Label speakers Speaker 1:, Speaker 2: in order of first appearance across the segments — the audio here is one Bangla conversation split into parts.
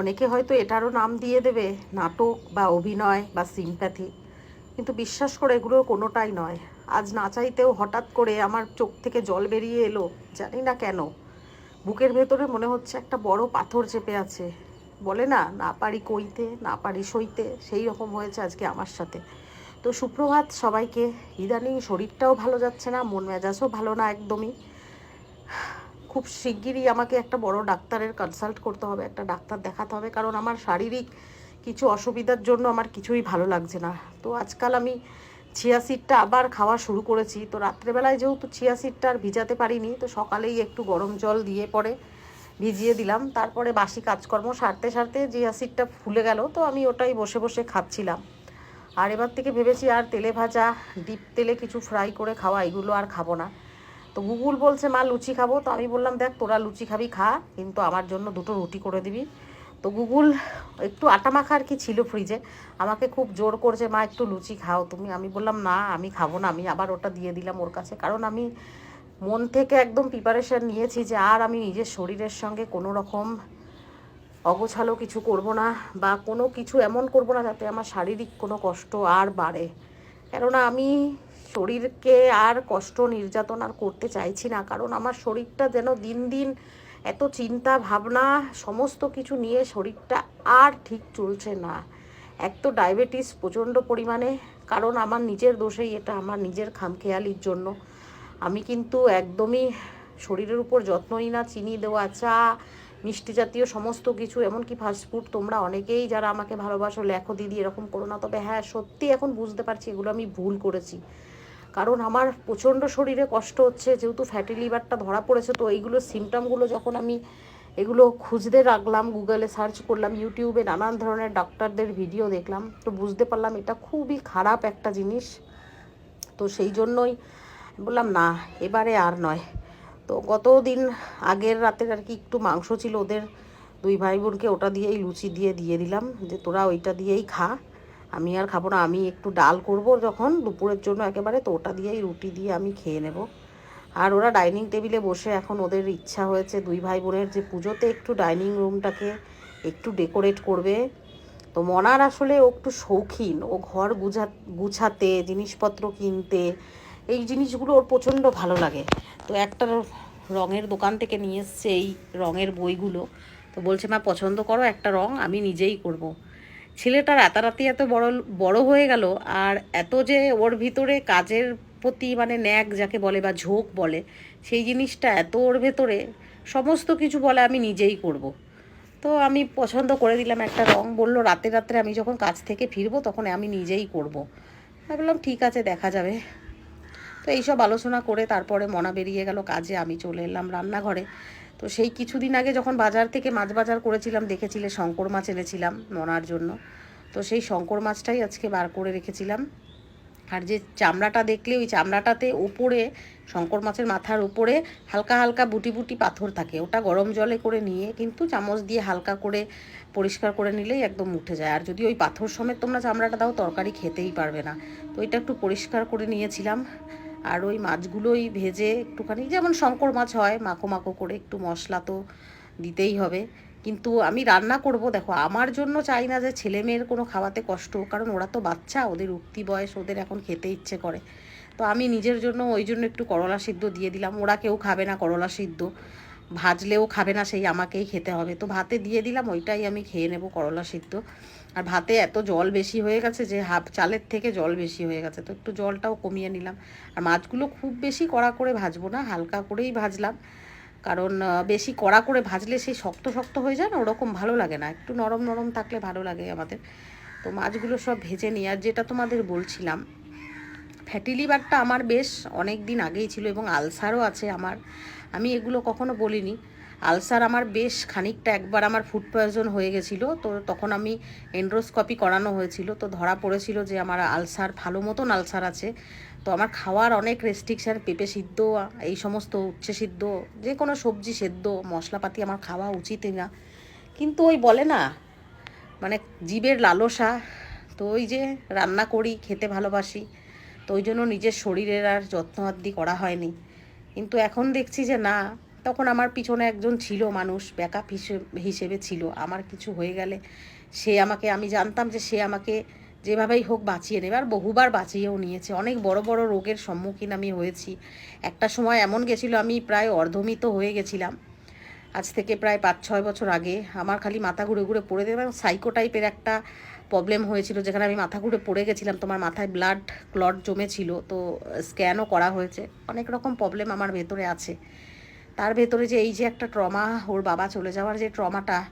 Speaker 1: অনেকে হয়তো এটারও নাম দিয়ে দেবে, নাটক বা অভিনয় বা সিম্প্যাথি কিন্তু বিশ্বাস করে এগুলো কোনোটাই নয়। আজ না চাইতেও হঠাৎ করে আমার চোখ থেকে জল বেরিয়ে এলো, জানি না কেন। বুকের ভেতরে মনে হচ্ছে একটা বড় পাথর চেপে আছে। বলে না না পারি কইতে, না পারি সইতে, সেই রকম হয়েছে আজকে আমার সাথে। তো সুপ্রভাত সবাইকে। ইদানিং শরীরটাও ভালো যাচ্ছে না, মন মেজাজও ভালো না একদমই। খুব শিগগিরই আমাকে একটা বড় ডাক্তারের কনসাল্ট করতে হবে, একটা ডাক্তার দেখাতে হবে, কারণ আমার শারীরিক কিছু অসুবিধার জন্য আমার কিছুই ভালো লাগছে না। তো আজকাল আমি চিয়া সিডটা আবার খাওয়া শুরু করেছি। তো রাত্রেবেলায় যেহেতু চিয়া সিডটা আর ভিজাতে পারিনি, তো সকালেই একটু গরম জল দিয়ে পরে ভিজিয়ে দিলাম। তারপরে বাসি কাজকর্ম সারতে সারতে চিয়া সিডটা ফুলে গেল, তো আমি ওটাই বসে বসে খাচ্ছিলাম। আর এবার থেকে ভেবেছি আর তেলে ভাজা, ডিপ তেলে কিছু ফ্রাই করে খাওয়া, এগুলো আর খাব না। তো গুগল বলছে, মা, লুচি খাব। তো আমি বললাম, দেখ, তোরা লুচি খাবি, খা, কিন্তু আমার জন্য দুটো রুটি করে দিবি। তো গুগল একটু আটা মাখা আর কি ছিল ফ্রিজে আমাকে খুব জোর করছে, মা, একটু লুচি খাও। তুমি, আমি বললাম, না, আমি খাব না। আমি আবার ওটা দিয়ে দিলাম ওর কাছে, কারণ আমি মন থেকে একদম প্রিপারেশান নিয়েছি যে আর আমি নিজের শরীরের সঙ্গে কোনো রকম অগোছালো কিছু করব না বা কোনো কিছু এমন করব না যাতে আমার শারীরিক কোনো কষ্ট আর বাড়ে। কেননা আমি শরীরকে আর কষ্ট, নির্যাতন আর করতে চাইছি না। কারণ আমার শরীরটা যেন দিন দিন এত চিন্তা, ভাবনা, সমস্ত কিছু নিয়ে শরীরটা আর ঠিক চলছে না। এক তো ডায়াবেটিস প্রচণ্ড পরিমাণে, কারণ আমার নিজের দোষেই এটা, আমার নিজের খামখেয়ালির জন্য। আমি কিন্তু একদমই শরীরের উপর যত্নই না, চিনি দেওয়া, চা, মিষ্টি জাতীয় সমস্ত কিছু, এমনকি ফাস্টফুড তোমরা অনেকেই যারা আমাকে ভালোবাসো, লেখো, দিদি, এরকম করো না। তবে হ্যাঁ সত্যি এখন বুঝতে পারছি, এগুলো আমি ভুল করেছি। কারণ আমার প্রচণ্ড শরীরে কষ্ট হচ্ছে, যেহেতু ফ্যাটি লিভারটা ধরা পড়েছে, তো এইগুলো সিমটমগুলো যখন আমি এগুলো খুঁজতে রাখলাম গুগলে সার্চ করলাম ইউটিউবে নানান ধরনের ডাক্তারদের ভিডিও দেখলাম, তো বুঝতে পারলাম এটা খুবই খারাপ একটা জিনিস। তো সেই জন্যই বললাম, না, এবারে আর নয়। তো গত দিন আগের রাতের আর কি একটু মাংস ছিল ওদের, দুই ভাই বোনকে ওটা দিয়েই লুচি দিয়ে দিয়ে দিলাম, যে তোরা ওইটা দিয়েই খা। আমি আর খাব না, আমি একটু ডাল করব যখন দুপুরের জন্য একেবারে, তো ওটা দিয়েই রুটি দিয়ে আমি খেয়ে নেব। আর ওরা ডাইনিং টেবিলে বসে এখন ওদের ইচ্ছা হয়েছে, দুই ভাই বোনের যে পুজোতে একটু ডাইনিং রুমটাকে একটু ডেকোরেট করবে। তো মনার আসলে ও একটু শৌখিন, ও ঘর গুছা গুছাতে, জিনিসপত্র কিনতে, এই জিনিসগুলো ওর প্রচণ্ড ভালো লাগে। তো একটা রঙের দোকান থেকে নিয়ে এসছে এই রঙের বইগুলো। তো বলছে, মা, পছন্দ করো একটা রং, আমি নিজেই করব। ছেলেটা রাতারাতি এত বড় বড় হয়ে গেল আর এত যে ওর ভিতরে কাজের প্রতি মানে ন্যাক যাকে বলে বা ঝোঁক বলে, সেই জিনিসটা এত ওর ভেতরে, সমস্ত কিছু বলে আমি নিজেই করব। তো আমি পছন্দ করে দিলাম একটা রং, বলল রাতে রাত্রে আমি যখন কাজ থেকে ফিরবো তখন আমি নিজেই করব। আমি বললাম, ঠিক আছে, দেখা যাবে তো এইসব আলোচনা করে তারপরে মনা বেরিয়ে গেল কাজে, আমি চলে এলাম রান্নাঘরে তো সেই কিছুদিন আগে যখন বাজার থেকে মাছ বাজার করেছিলাম, দেখেছিলে শঙ্কর মাছ এনেছিলাম মনার জন্য। তো সেই শঙ্কর মাছটাই আজকে বার করে রেখেছিলাম। আর যে চামড়াটা দেখলে, ওই চামড়াটাতে উপরে শঙ্কর মাছের মাথার উপরে হালকা হালকা বুটি বুটি পাথর থাকে। ওটা গরম জলে করে নিয়ে কিন্তু চামচ দিয়ে হালকা করে পরিষ্কার করে নিলেই একদম উঠে যায়। আর যদি ওই পাথর সমেত তোমরা চামড়াটা দাও, তরকারি খেতেই পারবে না। তো এটা একটু পরিষ্কার করে নিয়েছিলাম। আর ওই মাছগুলোই ভেজে একটুখানি, যেমন শঙ্কর মাছ হয়, মাখো মাখো করে একটু মশলা তো দিতেই হবে। কিন্তু আমি রান্না করব, দেখো, আমার জন্য চাই না যে ছেলে মেয়ের কোনো খাওয়াতে কষ্ট, কারণ ওরা তো বাচ্চা, ওদের উক্তি বয়স, ওদের এখন খেতে ইচ্ছে করে। তো আমি নিজের জন্য ওই জন্য একটু করলা সিদ্ধ দিয়ে দিলাম। ওরা কেউ খাবে না করলা সিদ্ধ। ভাজলেও খাবে না, সেই আমাকেই খেতে হবে। তো ভাতে দিয়ে দিলাম, ওইটাই আমি খেয়ে নেব করলা সিদ্ধ। আর ভাতে এত জল বেশি হয়ে গেছে যে হাফ চালের থেকে জল বেশি হয়ে গেছে, তো একটু জলটাও কমিয়ে নিলাম। আর মাছগুলো খুব বেশি কড়া করে ভাজবো না, হালকা করেই ভাজলাম। কারণ বেশি কড়া করে ভাজলে সেই শক্ত শক্ত হয়ে যায় না, ওরকম ভালো লাগে না। একটু নরম নরম থাকলে ভালো লাগে আমাদের। তো মাছগুলো সব ভেজে নিই, আর যেটা তোমাদের বলছিলাম, ফ্যাটি লিভারটা আমার বেশ অনেক দিন আগেই ছিল এবং আলসারও আছে আমার। আমি এগুলো কখনো বলিনি। আলসার আমার বেশ খানিকটা একবার আমার ফুড পয়জন হয়ে গেছিল, তো তখন আমি এন্ড্রোস্কপি করানো হয়েছিল, তো ধরা পড়েছিল যে আমার আলসার ভালো মতন আলসার আছে, তো আমার খাওয়ার অনেক রেস্ট্রিকশান পেঁপে সিদ্ধ, এই সমস্ত উচ্ছে সিদ্ধ, যে কোনো সবজি সেদ্ধ, মশলাপাতি আমার খাওয়া উচিতই না। কিন্তু ওই বলে না মানে জীবের লালসা, তো ওই যে রান্না করি, খেতে ভালোবাসি, তো ওই জন্য নিজের শরীরের আর যত্ন আদি করা হয়নি। কিন্তু এখন দেখছি যে না তখন আমার পিছনে একজন ছিল মানুষ ব্যাকআপ হিসেবে হিসেবে ছিল। আমার কিছু হয়ে গেলে সে আমাকে, আমি জানতাম যে সে আমাকে যেভাবেই হোক বাঁচিয়ে নেবে। আর বহুবার বাঁচিয়েও নিয়েছে। অনেক বড় বড় রোগের সম্মুখীন আমি হয়েছি। একটা সময় এমন গেছিল, আমি প্রায় অর্ধমিত হয়ে গেছিলাম। আজ থেকে প্রায় পাঁচ, ছয় বছর আগে আমার খালি মাথা ঘুরে ঘুরে পড়ে দেবে এবং সাইকো টাইপের একটা প্রবলেম হয়েছিল, যেখানে আমি মাথা ঘুরে পড়ে গেছিলাম। তোমার মাথায় ব্লাড ক্লট জমেছিল, তো স্ক্যানও করা হয়েছে। অনেক রকম প্রবলেম আমার ভেতরে আছে। তার ভেতরে যে এই যে একটা ট্রমা, ওর বাবা চলে যাওয়ার যে ট্রমাটা,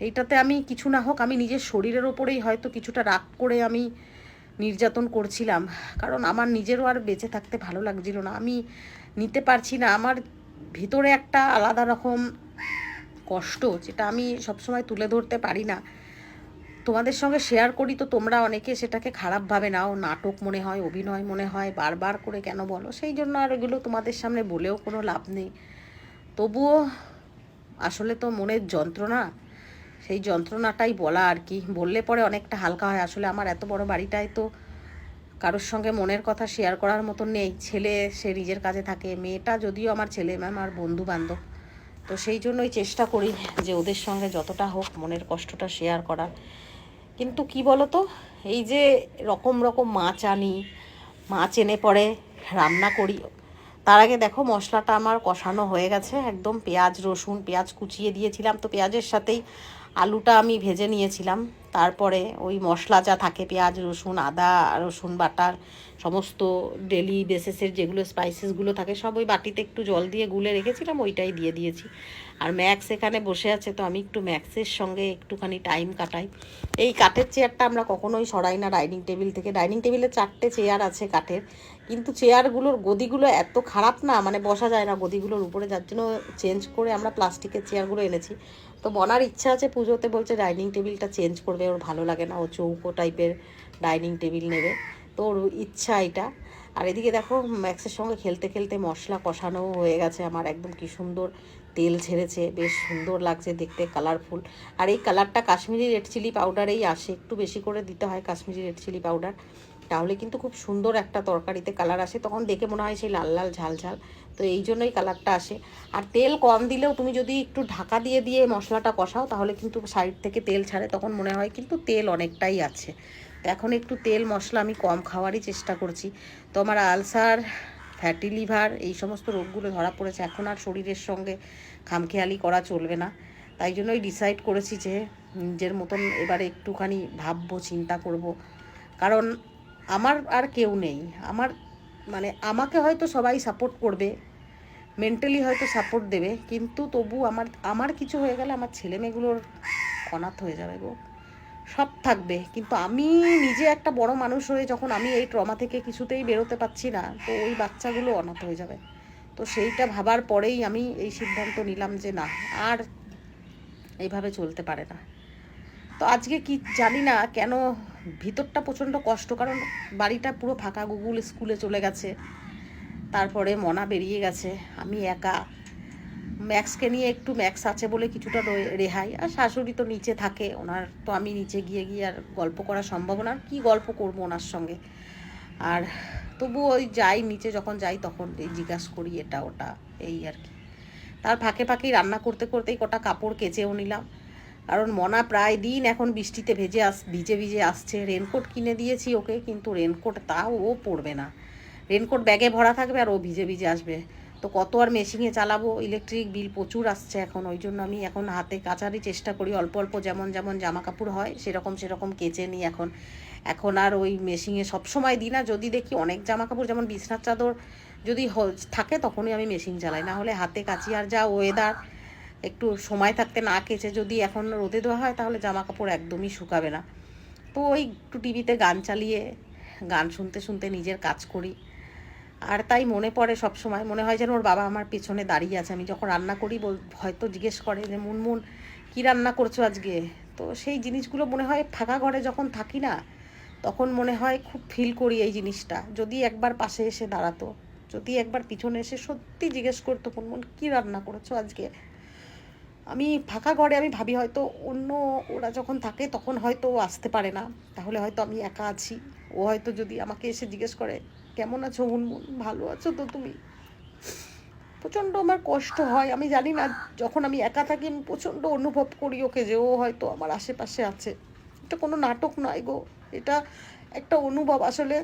Speaker 1: এইটাতে আমি কিছু না হোক, আমি নিজের শরীরের ওপরেই হয়তো কিছুটা রাগ করে আমি নির্যাতন করছিলাম। কারণ আমার নিজেরও আর বেঁচে থাকতে ভালো লাগছিল না। আমি নিতে পারছি না। আমার ভিতরে একটা আলাদা রকম কষ্ট, যেটা আমি সবসময় তুলে ধরতে পারি না। তোমাদের সঙ্গে শেয়ার করি তো তোমরা অনেকে সেটাকে খারাপভাবে নাও। নাটক মনে হয়, অভিনয় মনে হয়, বারবার করে কেন বলো? সেই জন্য আর এগুলো তোমাদের সামনে বলেও কোনো লাভ নেই। তবুও আসলে তো মনের যন্ত্রণা, সেই যন্ত্রণাটাই বলা আর কি। বললে পরে অনেকটা হালকা হয়। আসলে আমার এত বড় বাড়িটায় তো কারোর সঙ্গে মনের কথা শেয়ার করার মতো নেই। ছেলে, সে নিজের কাজে থাকে। মেয়েটা যদিও আমার ছেলে ম্যাম আর বন্ধু বান্ধব তো সেই জন্যই চেষ্টা করি যে ওদের সঙ্গে যতটা হোক মনের কষ্টটা শেয়ার করার কিন্তু কি বলো তো এই যে রকম রকম মাছ আনি, মাছ এনে পরে রান্না করি তার আগে দেখো মশলাটা আমার কষানো হয়ে গেছে, একদম পেঁয়াজ, রসুন, পেঁয়াজ কুচিয়ে দিয়েছিলাম। তো পেঁয়াজের সাথেই আলুটা আমি ভেজে নিয়েছিলাম। তারপরে ওই মশলা যা থাকে, পেঁয়াজ, রসুন, আদা, রসুন বাটার, সমস্ত ডেলি বেসিসের যেগুলো স্পাইসেসগুলো থাকে, সব ওই বাটিতে একটু জল দিয়ে গুলে রেখেছিলাম, ওইটাই দিয়ে দিয়েছি। আর ম্যাক্স এখানে বসে আছে তো আমি একটু ম্যাক্সের সঙ্গে একটুখানি টাইম কাটাই। এই কাঠের চেয়ারটা আমরা কখনোই সরাই না ডাইনিং টেবিল থেকে। ডাইনিং টেবিলে চারটে চেয়ার আছে কাঠের, কিন্তু চেয়ারগুলোর গদিগুলো এত খারাপ না মানে বসা যায় না গদিগুলোর উপরে, যার জন্য চেঞ্জ করে আমরা প্লাস্টিকের চেয়ারগুলো এনেছি। তো বনার ইচ্ছা আছে পুজোতে, বলছে ডাইনিং টেবিলটা চেঞ্জ করবে, ওর ভালো লাগে না, ও চৌকো টাইপের ডাইনিং টেবিল নেবে। তো ওর ইচ্ছা এটা। আর এদিকে দেখো, ম্যাক্সের সঙ্গে খেলতে খেলতে মশলা কষানো হয়ে গেছে আমার, একদম কি সুন্দর তেল ছেড়েছে বেশ সুন্দর লাগছে দেখতে কালারফুল আর এই কালারটা কাশ্মীরি রেড চিলি পাউডারেই আসে, একটু বেশি করে দিতে হয় কাশ্মীরি রেড চিলি পাউডার তাহলে কিন্তু খুব সুন্দর একটা তরকারিতে কালার আসে, তখন দেখে মনে হয় সেই লাল লাল ঝাল ঝাল। তো এই জন্যই কালারটা আসে। আর তেল কম দিলেও তুমি যদি একটু ঢাকা দিয়ে দিয়ে মশলাটা কষাও, তাহলে কিন্তু সাইড থেকে তেল ছাড়ে, তখন মনে হয় কিন্তু তেল অনেকটাই আছে। তো এখন একটু তেল, মশলা আমি কম খাওয়ারই চেষ্টা করছি। তো আমার আলসার ফ্যাটি লিভার এই সমস্ত রোগগুলো ধরা পড়েছে। এখন আর শরীরের সঙ্গে খামখেয়ালি করা চলবে না। তাই জন্যই ডিসাইড করেছি যে নিজের মতন এবারে একটুখানি ভাববো, চিন্তা করব। কারণ আমার আর কেউ নেই। আমার মানে আমাকে হয়তো সবাই সাপোর্ট করবে মেন্টালি হয়তো সাপোর্ট দেবে, কিন্তু তবু আমার আমার কিছু হয়ে গেলে আমার ছেলে মেয়েগুলোর অনাথ হয়ে যাবে গো। সব থাকবে, কিন্তু আমি নিজে একটা বড় মানুষ হয়ে যখন আমি এই ট্রমা থেকে কিছুতেই বেরোতে পারছি না, তো ওই বাচ্চাগুলো অনাথ হয়ে যাবে। তো সেইটা ভাবার পরেই আমি এই সিদ্ধান্ত নিলাম যে না, আর এইভাবে চলতে পারে না। তো আজকে কি জানি না কেন ভিতরটা প্রচণ্ড কষ্ট, কারণ বাড়িটা পুরো ফাঁকা, গুগল স্কুলে চলে গেছে। তারপরে মনা বেরিয়ে গেছে, আমি একা। ম্যাক্সকে নিয়ে একটু ম্যাক্স আছে বলে কিছুটা রেহাই। আর শাশুড়ি তো নিচে থাকে, ওনার তো আমি নিচে গিয়ে গিয়ে আর গল্প করা সম্ভব না। আর কি গল্প করব ওনার সঙ্গে? আর তবু ওই যাই, নিচে যখন যাই তখন এই জিজ্ঞাসা করি, এটা, ওটা, এই আর কি। তার ফাঁকে ফাঁকেই রান্না করতে করতেই কটা কাপড় কেচেও নিলাম। কারণ মনা প্রায় দিন এখন বৃষ্টিতে ভেজে আস, ভিজে ভিজে আসছে। রেনকোট কিনে দিয়েছি ওকে, কিন্তু রেনকোট তাও ও পরবে না। রেনকোট ব্যাগে ভরা থাকবে আর ও ভিজে ভিজে আসবে। তো কত আর মেশিনে চালাবো? ইলেকট্রিক বিল প্রচুর আসছে এখন, ওই জন্য আমি এখন হাতে কাচারই চেষ্টা করি। অল্প অল্প যেমন যেমন জামা কাপড় হয়, সেরকম সেরকম কেচে নিই এখন। এখন আর ওই মেশিনে সবসময় দিই না। যদি দেখি অনেক জামা কাপড় যেমন বিছনার চাদর যদি থাকে তখনই আমি মেশিন চালাই। না হলে হাতে কাচি আর যা ওয়েদার একটু সময় থাকতে না কেচে যদি এখন রোদে দেওয়া হয়, তাহলে জামা কাপড় একদমই শুকাবে না। তো ওই একটু টিভিতে গান চালিয়ে, গান শুনতে শুনতে নিজের কাজ করি। আর তাই মনে পড়ে সব সময় মনে হয় যেন ওর বাবা আমার পেছনে দাঁড়িয়ে আছে। আমি যখন রান্না করি হয়তো জিজ্ঞেস করে যে, মুনমুন, কী রান্না করছ আজকে? তো সেই জিনিসগুলো মনে হয় ফাঁকা ঘরে যখন থাকি না, তখন মনে হয় খুব ফিল করি এই জিনিসটা। যদি একবার পাশে এসে দাঁড়াতো, যদি একবার পিছনে এসে সত্যি জিজ্ঞেস করতো, মুনমুন, কী রান্না করেছ আজকে? আমি ফাঁকা ঘরে আমি ভাবি হয়তো অন্য ওরা যখন থাকে তখন হয়তো ও আসতে পারে না। তাহলে হয়তো আমি একা আছি। ও হয়তো যদি আমাকে এসে জিজ্ঞেস করে, কেমন আছো মুনমুন ভালো আছো তো তুমি? প্রচণ্ড আমার কষ্ট হয়। আমি জানি না, যখন আমি একা থাকি আমি প্রচণ্ড অনুভব করি ওকে যে ও হয়তো আমার আশেপাশে আছে। এটা কোনো নাটক নয় গো। এটা একটা অনুভব। আসলে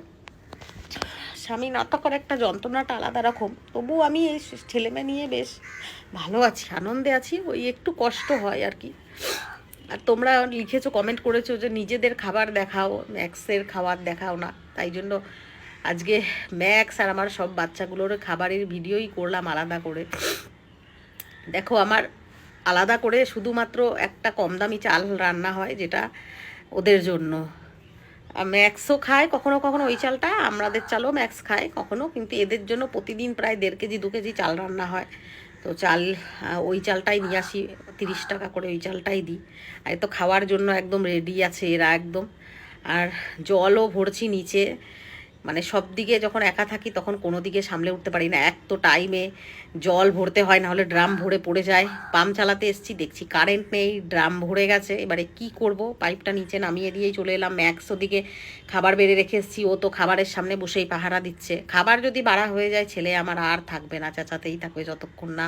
Speaker 1: স্বামী না থাকার একটা যন্ত্রণাটা আলাদা রকম। তবুও আমি এই ছেলেমেয়ে নিয়ে বেশ ভালো আছি, আনন্দে আছি, ওই একটু কষ্ট হয় আর কি। আর তোমরা লিখেছো কমেন্ট করেছ যে নিজেদের খাবার দেখাও, ম্যাক্সের খাবার দেখাও না। তাই জন্য আজকে ম্যাক্স আর আমার সব বাচ্চাগুলোর খাবারের ভিডিওই করলাম আলাদা করে। দেখো, আমার আলাদা করে শুধুমাত্র একটা কম দামি চাল রান্না হয় যেটা ওদের জন্য। ম্যাক্সও খায়, কখনো কখনো ওই চালটা আমাদের চালও ম্যাক্স খায় কখনো, কিন্তু এদের জন্য প্রতিদিন প্রায় দেড় কেজি, দু কেজি চাল রান্না হয়। তো চাল ওই চালটাই নিয়ে আসি, তিরিশ টাকা করে ওই চালটাই দিই। আর তো খাওয়ার জন্য একদম রেডি আছে এরা একদম। আর জলও ভরছি নিচে। মানে সব দিকে যখন একা থাকি তখন কোনো দিকে সামলে উঠতে পারি না। এক তো টাইমে জল ভরতে হয় না হলে ড্রাম ভরে পড়ে যায়। পাম্প চালাতে এসেছি, দেখছি কারেন্ট নেই, ড্রাম ভরে গেছে। এবারে কি করব? পাইপটা নিচে নামিয়ে দিয়েই চলে এলাম। ম্যাক্স ওদিকে খাবার বেড়ে রেখে এসেছি। ও তো খাবারের সামনে বসেই পাহারা দিচ্ছে। খাবার যদি বাড়া হয়ে যায়, ছেলে আমার আর থাকবে না, চেঁচাতেই থাকবে যতক্ষণ না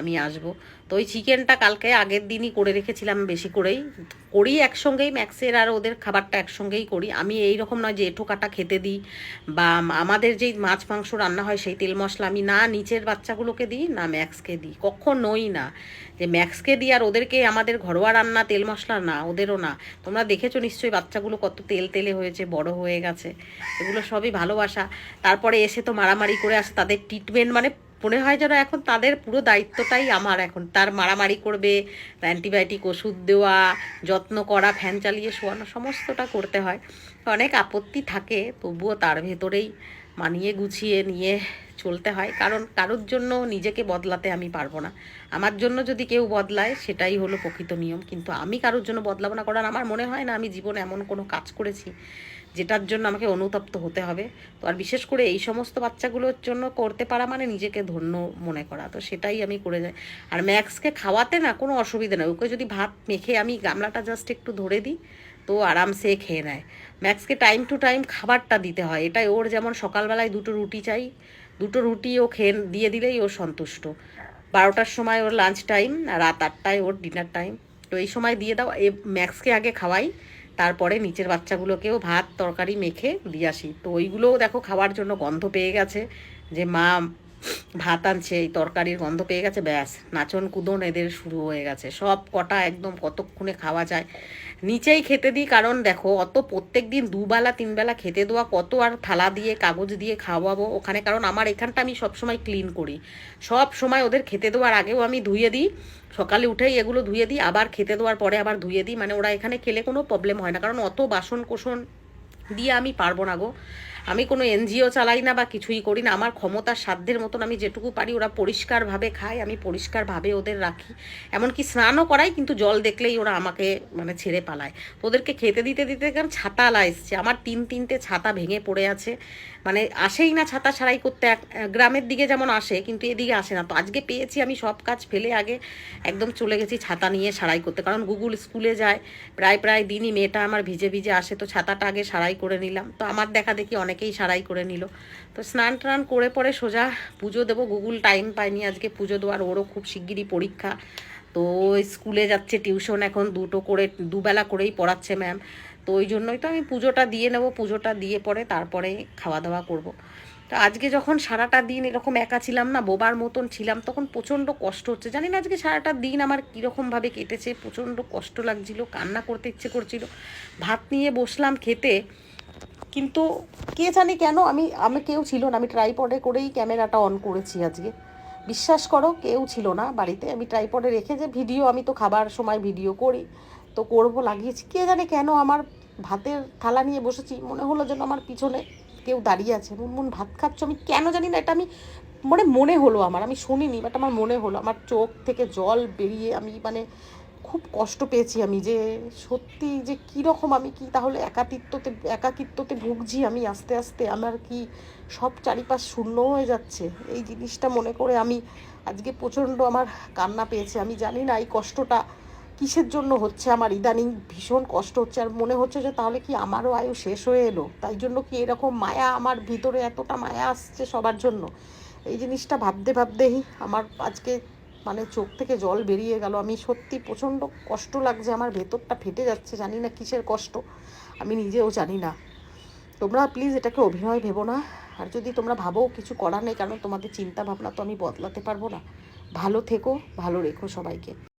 Speaker 1: আমি আসব। তো ওই চিকেনটা কালকে আগের দিনই করে রেখেছিলাম বেশি করেই। করি একসঙ্গেই, ম্যাক্সের আর ওদের খাবারটা একসঙ্গেই করি। আমি এই রকম নয় যে এঁঠো কাটা খেতে দিই বা আমাদের যেই মাছ, মাংস রান্না হয় সেই তেল মশলা আমি না নিচের বাচ্চাগুলোকে দিই, না ম্যাক্সকে দিই। কখনোই না। যে ম্যাক্সকে দিই আর ওদেরকে আমাদের ঘরোয়া রান্না, তেল মশলা না, ওদেরও না। তোমরা দেখেছ নিশ্চয়ই বাচ্চাগুলো কত তেল তেলে হয়েছে, বড় হয়ে গেছে। এগুলো সবই ভালোবাসা। তারপরে এসে তো মারামারি করে আসে, তাদের ট্রিটমেন্ট মানে মনে হয় যেন এখন তাদের পুরো দায়িত্বটাই আমার এখন। তার মারামারি করবে, অ্যান্টিবায়োটিক ওষুধ দেওয়া, যত্ন করা ফ্যান চালিয়ে শোয়ানো, সমস্তটা করতে হয়। অনেক আপত্তি থাকে, তবুও তার ভেতরেই মানিয়ে গুছিয়ে নিয়ে চলতে হয়। কারণ কারোর জন্য নিজেকে বদলাতে আমি পারব না। আমার জন্য যদি কেউ বদলায়, সেটাই হলো প্রকৃত নিয়ম। কিন্তু আমি কারোর জন্য বদলাবো না কারণ আমার মনে হয় না আমি জীবনে এমন কোনো কাজ করেছি যেটার জন্য আমাকে অনুতপ্ত হতে হবে। তো আর বিশেষ করে এই সমস্ত বাচ্চাগুলোর জন্য করতে পারা মানে নিজেকে ধন্য মনে করা। তো সেটাই আমি করে যাই। আর ম্যাক্সকে খাওয়াতে না কোনো অসুবিধা নেই। ওকে যদি ভাত মেখে আমি গামলাটা জাস্ট একটু ধরে দিই, তো আরামসে খেয়ে নেয়। ম্যাক্সকে টাইম টু টাইম খাবারটা দিতে হয়। এটাই ওর যেমন সকালবেলায় দুটো রুটি চাই, দুটো রুটি ও খেয়ে দিয়ে দিলেই ও সন্তুষ্ট। বারোটার সময় ওর লাঞ্চ টাইম আর রাত আটটায় ওর ডিনার টাইম তো এই সময় দিয়ে দাও। এ ম্যাক্সকে আগে খাওয়াই। তারপরে নিচের বাচ্চাগুলোকেও ভাত, তরকারি মেখে দিয়ে আসি। তো ওইগুলোও দেখো খাওয়ার জন্য গন্ধ পেয়ে গেছে। যে মা ভাত আনছে, এই তরকারির গন্ধ পেয়ে গেছে, ব্যাস। নাচন কুদন এদের শুরু হয়ে গেছে। সব কটা একদম কতক্ষণে খাওয়া যায়। নিচেই খেতে দিই, কারণ দেখো, অত প্রত্যেক দিন দুবেলা, তিনবেলা খেতে দেওয়া, কত আর থালা দিয়ে, কাগজ দিয়ে খাওয়াবো ওখানে, কারণ আমার এখানটা আমি সবসময় ক্লিন করি। সব সময় ওদের খেতে দেওয়ার আগেও আমি ধুয়ে দিই, সকালে উঠেই এগুলো ধুয়ে দিই, আবার খেতে দেওয়ার পরে আবার ধুয়ে দিই মানে ওরা এখানে খেলে কোনো প্রবলেম হয় না, কারণ অত বাসন কোসন দিয়ে আমি পারব না গো। আমি কোনো এনজিও চালাই না বা কিছুই করি না। আমার ক্ষমতার সাধ্যের মতন আমি যেটুকু পারি ওরা পরিষ্কারভাবে খায়, আমি পরিষ্কারভাবে ওদের রাখি। এমনকি স্নানও করাই, কিন্তু জল দেখলেই ওরা আমাকে মানে ছেড়ে পালায়। ওদেরকে খেতে দিতে দিতে কারণ ছাতালা এসছে। আমার তিন তিনটে ছাতা ভেঙে পড়ে আছে। মানে আসেই না ছাতা সারাই করতে। এক গ্রামের দিকে যেমন আসে, কিন্তু এদিকে আসে না। তো আজকে পেয়েছি আমি সব কাজ ফেলে আগে একদম চলে গেছি ছাতা নিয়ে সারাই করতে। কারণ গুগল স্কুলে যায়, প্রায় প্রায় দিনই মেয়েটা আমার ভিজে ভিজে আসে। তো ছাতাটা আগে সারাই করে নিলাম। তো আমার দেখা দেখি অনেকেই সারাই করে নিল। তো স্নান টান করে পরে সোজা পুজো দেবো। গুগল টাইম পাইনি আজকে পুজো দেওয়ার, ওরও খুব শিগগিরই পরীক্ষা। তো স্কুলে যাচ্ছে টিউশন এখন, দুটো করে, দুবেলা করেই পড়াচ্ছে ম্যাম তো ওই জন্যই তো আমি পুজোটা দিয়ে নেব। পুজোটা দিয়ে পরে তারপরে খাওয়া দাওয়া করব। তো আজকে যখন সারাটা দিন এরকম একা ছিলাম না, বোবার মতন ছিলাম, তখন প্রচণ্ড কষ্ট হচ্ছে। জানি না আজকে সারাটা দিন আমার কীরকমভাবে কেটেছে, প্রচণ্ড কষ্ট লাগছিল, কান্না করতে ইচ্ছে করছিল। ভাত নিয়ে বসলাম খেতে। কিন্তু কে জানে কেন আমি আমি কেউ ছিল না। আমি ট্রাইপডে করেই ক্যামেরাটা অন করেছি আজকে। বিশ্বাস করো, কেউ ছিল না বাড়িতে। আমি ট্রাইপডে রেখে যে ভিডিও আমি তো খাবার সময় ভিডিও করি, তো করব, লাগিয়েছি। কে জানে কেন আমার ভাতের থালা নিয়ে বসেছি। মনে হলো যেন আমার পিছনে কেউ দাঁড়িয়ে আছে। মুনমুন ভাত খাচ্ছ, আমি কেন জানি না, এটা আমি মানে মনে হলো আমার। আমি শুনিনি বাট আমার মনে হলো। আমার চোখ থেকে জল বেরিয়ে আমি মানে খুব কষ্ট পেয়েছি আমি যে সত্যি যে কী রকম আমি কি তাহলে একাকিত্বতে একাকিত্বতে ভুগছি আমি আস্তে আস্তে, আমার কি সব চারিপাশ শূন্য হয়ে যাচ্ছে? এই জিনিসটা মনে করে আমি আজকে প্রচণ্ড আমার কান্না পেয়েছে। আমি জানি না এই কষ্টটা কিসের জন্য হচ্ছে? আমার ইদানিং ভীষণ কষ্ট হচ্ছে। আর মনে হচ্ছে যে তাহলে কি আমারও আয়ু শেষ হয়ে এলো? তাই জন্য কি এরকম মায়া আমার ভিতরে এতটা মায়া আসছে সবার জন্য? এই জিনিসটা ভাবতে ভাবতেই আমার আজকে মানে চোখ থেকে জল বেরিয়ে গেল। আমি সত্যি প্রচণ্ড কষ্ট লাগছে, আমার ভেতরটা ফেটে যাচ্ছে, জানি না কিসের কষ্ট, আমি নিজেও জানি না। তোমরা প্লিজ এটাকে অভিনয় ভেবো না, আর যদি তোমরা ভাবো কিছু করার নেই, কারণ তোমাদের চিন্তা ভাবনা তো আমি বদলাতে পারব না। ভালো থেকো, ভালো রেখো সবাইকে।